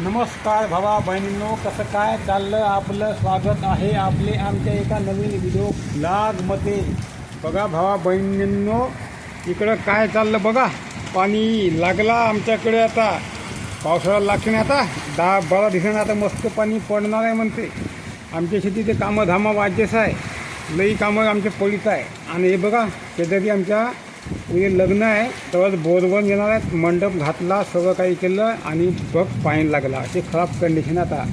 नमस्कार भावा बहिणींनो कसं काय चाललं आपलं स्वागत आहे आपले आमच्या एका नवीन व्हिडिओ ब्लॉगमध्ये बघा भावा बहिणींनो इकडं काय चाललं बघा. पाणी लागला आमच्याकडे आता. पावसाळा लागते ना आता दहा बारा दिवसांना आता मस्त पाणी पडणार आहे म्हणते. आमच्या शेतीचे कामं धामं वाजेस आहे. लई कामं आमचे पडीत आहे. आणि हे बघा शेजारी आमच्या म्हणजे लग्न आहे तेव्हाच बोरवण येणार आहेत मंडप घातला सगळं काही केलं आणि बघ पाणी लागला. अशी खराब कंडिशन आता.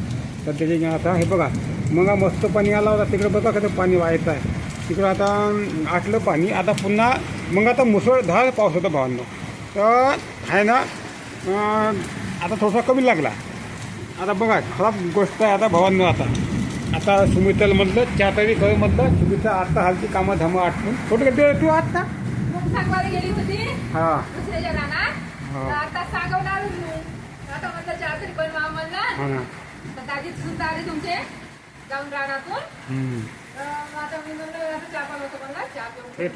तर त्याच्या आता हे बघा. मग मस्त पाणी आला होता. तिकडे बघा कसं पाणी व्हायचं आहे. तिकडं आता आटलं पाणी. आता पुन्हा मग आता मुसळधार पाऊस होता भावांनो. तर आहे ना आता थोडासा कमी लागला. आता बघा खराब गोष्ट आहे आता भावांनो आता. आता सुमित्राला म्हटलं चहा तरी म्हटलं सुमित्रा आता हलती कामं धामं आटून. छोटे तू आता सागवारी गेली होती. हा. दुसऱ्याच्या रानात हा. आता सागवणार चहा तरी म्हणला. हा ना. तर दाजी सुद्धा आले तुमचे जाऊन रानातून. आता मी म्हणलं चहा म्हणला. चहा हे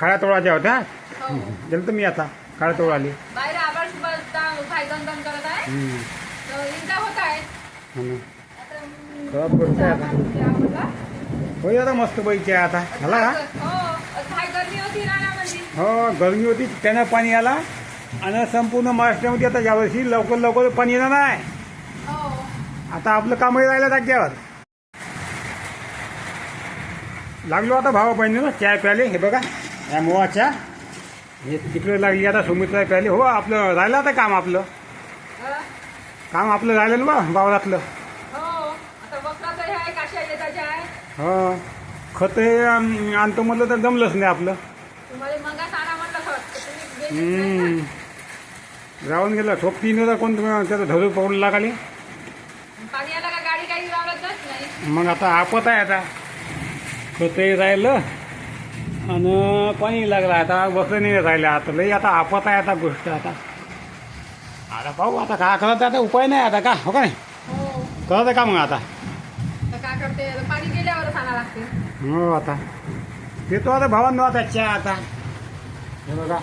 काळ्या तोळाच्या होत्या गेलं तर मी आता काळ्या तोळ आली बाहेर आभाळ सुद्धा गण गण करत आहे. तर होत आहे. हा. आता खराब. होय आता मस्त पैकी आहे आता. झाला का? हो गरमी होती त्यानं पाणी आला. आणि संपूर्ण महाराष्ट्रामध्ये आता यावर्षी लवकर लवकर पाणी येणार नाही हो. आता आपलं कामही राहिलं जाग्यावर. लागलो आता भावा बहिणीनं चहा प्याले हे बघा या मोवा चहा हे तिकडे लागली आता सुमित्रा प्याले हो आपलं राहिलं आता काम आपलं. काम आपलं राहिलं ना बा वावरातलं. हो हे खत हे आणतो म्हटलं तर जमलंच नाही आपलं. हम्म. राहून गेलं. ठोक तीन होता कोण तुम्ही त्याचं धरू पडून लागले. का? मग आता आपत आहे आता. खतही राहिलं. आणि पाणी लागलं आता. बसलं नाही राहिलं आता. लई आता आपत आहे आता गोष्ट आता. आता पाहू आता काय करत आता? उपाय नाही आता का? हो का नाही? हो. करत का मग आता? हो आता. देतो आता भावांनो आता चहा आता. हे बघा.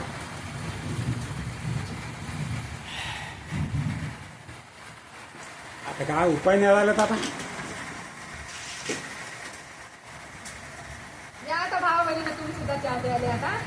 आता काय उपाय नाही तर आता? या आता भाव बहिणी तुम्ही सुद्धा चहा द्यायला आता.